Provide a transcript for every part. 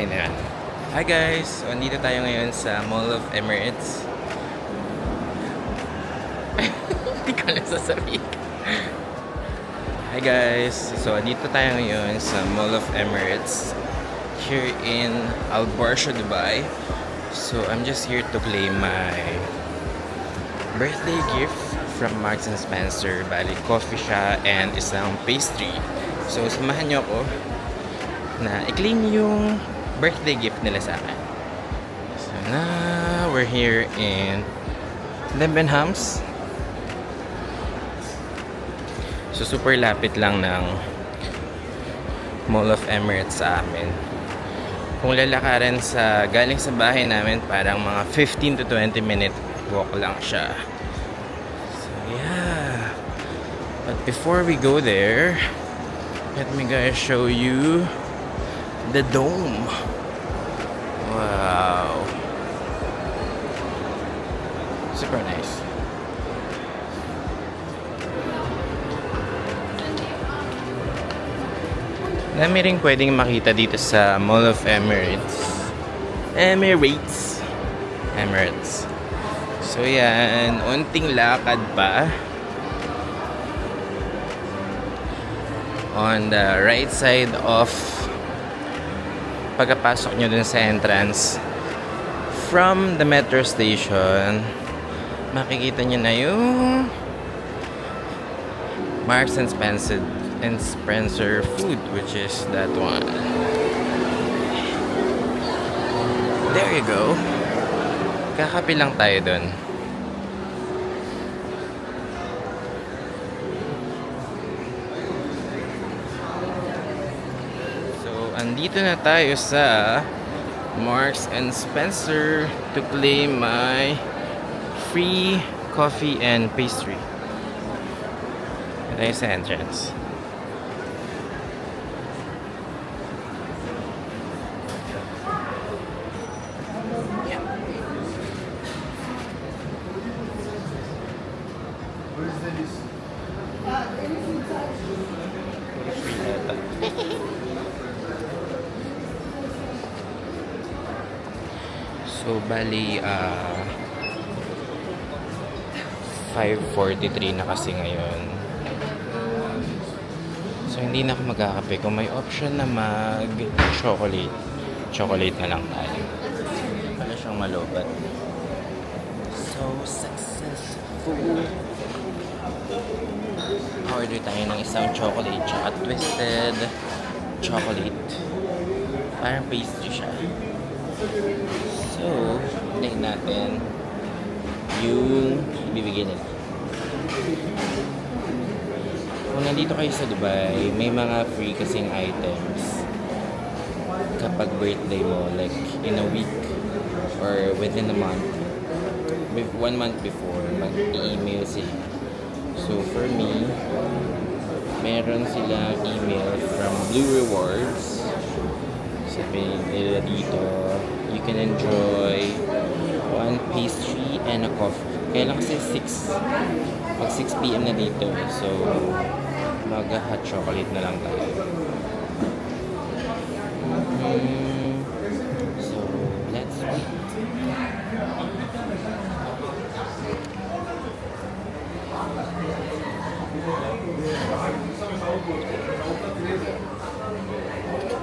Hi guys! So, andito tayo ngayon sa Mall of Emirates. Hindi ko na sasabihin. Hi guys! So, andito tayo ngayon sa Mall of Emirates here in Al Barsha, Dubai. So, I'm just here to claim my birthday gift from Marks and Spencer. Bali, coffee siya and isang pastry. So, samahan niyo ako na i-claim yung birthday gift nila sa akin. So now we're here in Debenhams. So super lapit lang ng Mall of Emirates sa amin. Kung lalakarin sa galing sa bahay namin, parang mga 15 to 20 minute walk lang siya. So yeah. But before we go there, let me guys show you the dome. Wow. Super nice. Dami rin pwedeng makita dito sa Mall of Emirates. Emirates. Emirates. So yan, unting lakad pa. On the right side of pagkapasok nyo dun sa entrance from the metro station makikita nyo na yung Marks and Spencer and Spencer food which is that one. There you go. Kakapi lang tayo dun So, andito na tayo sa Marks and Spencer to claim my free coffee and pastry. Ito yung sa entrance. Free yata. So, bali, ah... 5.43 na kasi ngayon. So, hindi na ako magkakape. Kung may option na mag-chocolate, chocolate na lang tayo. Wala siyang malobat. So, successful! Order tayo ng isang chocolate tsaka twisted chocolate. Parang pastry siya. So, hintayin natin yung ibibigay nila. Kung nandito kayo sa Dubai, may mga free kasing items kapag birthday mo, like in a week or within a month. One month before, mag-email sila. So for me, meron silang email from Blue Rewards recipe nila dito. You can enjoy one pastry and a coffee. Kaya lang kasi 6, mag 6 p.m. na dito. So, mag-hot chocolate na lang tayo. Mm, so, let's wait.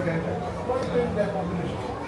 our data, their population?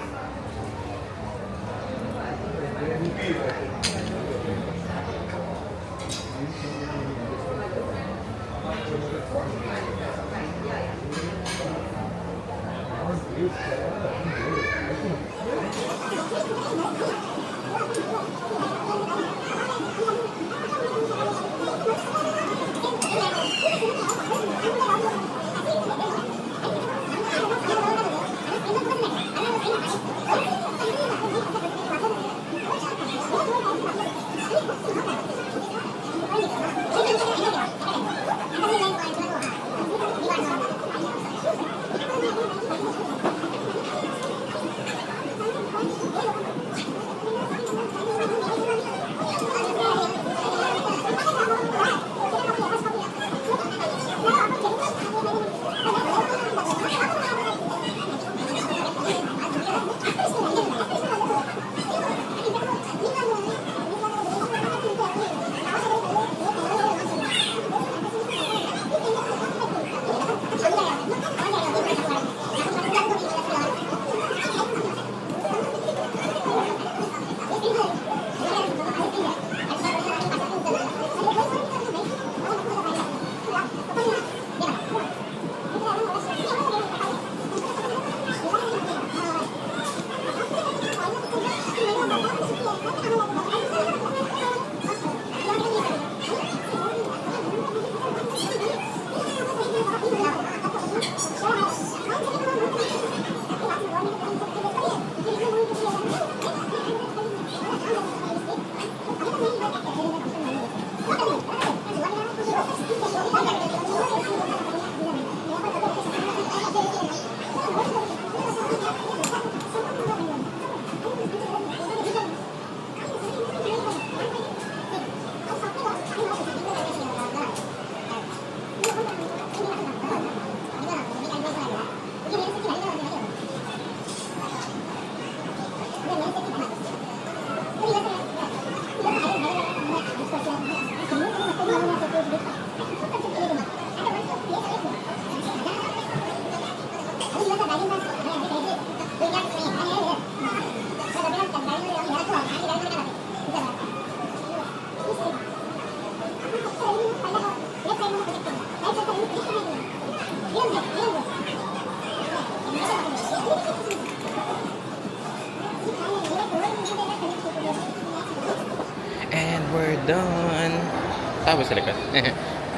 Tawa sa likod.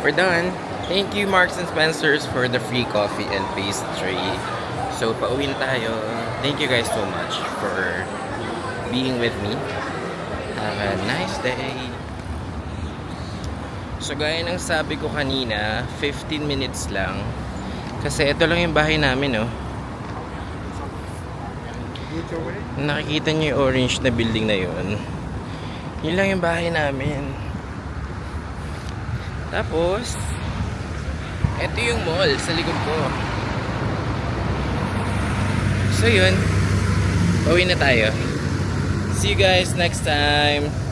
We're done. Thank you Marks and Spencers for the free coffee and pastry. So, pauwi na tayo. Thank you guys so much for being with me. Have a nice day. So, gaya ng sabi ko kanina, 15 minutes lang. Kasi ito lang yung bahay namin, oh. Nakikita niyo yung orange na building na yun. Yun lang yung bahay namin. Tapos, ito yung mall sa likod ko. So yun, pauwi na tayo. See you guys next time.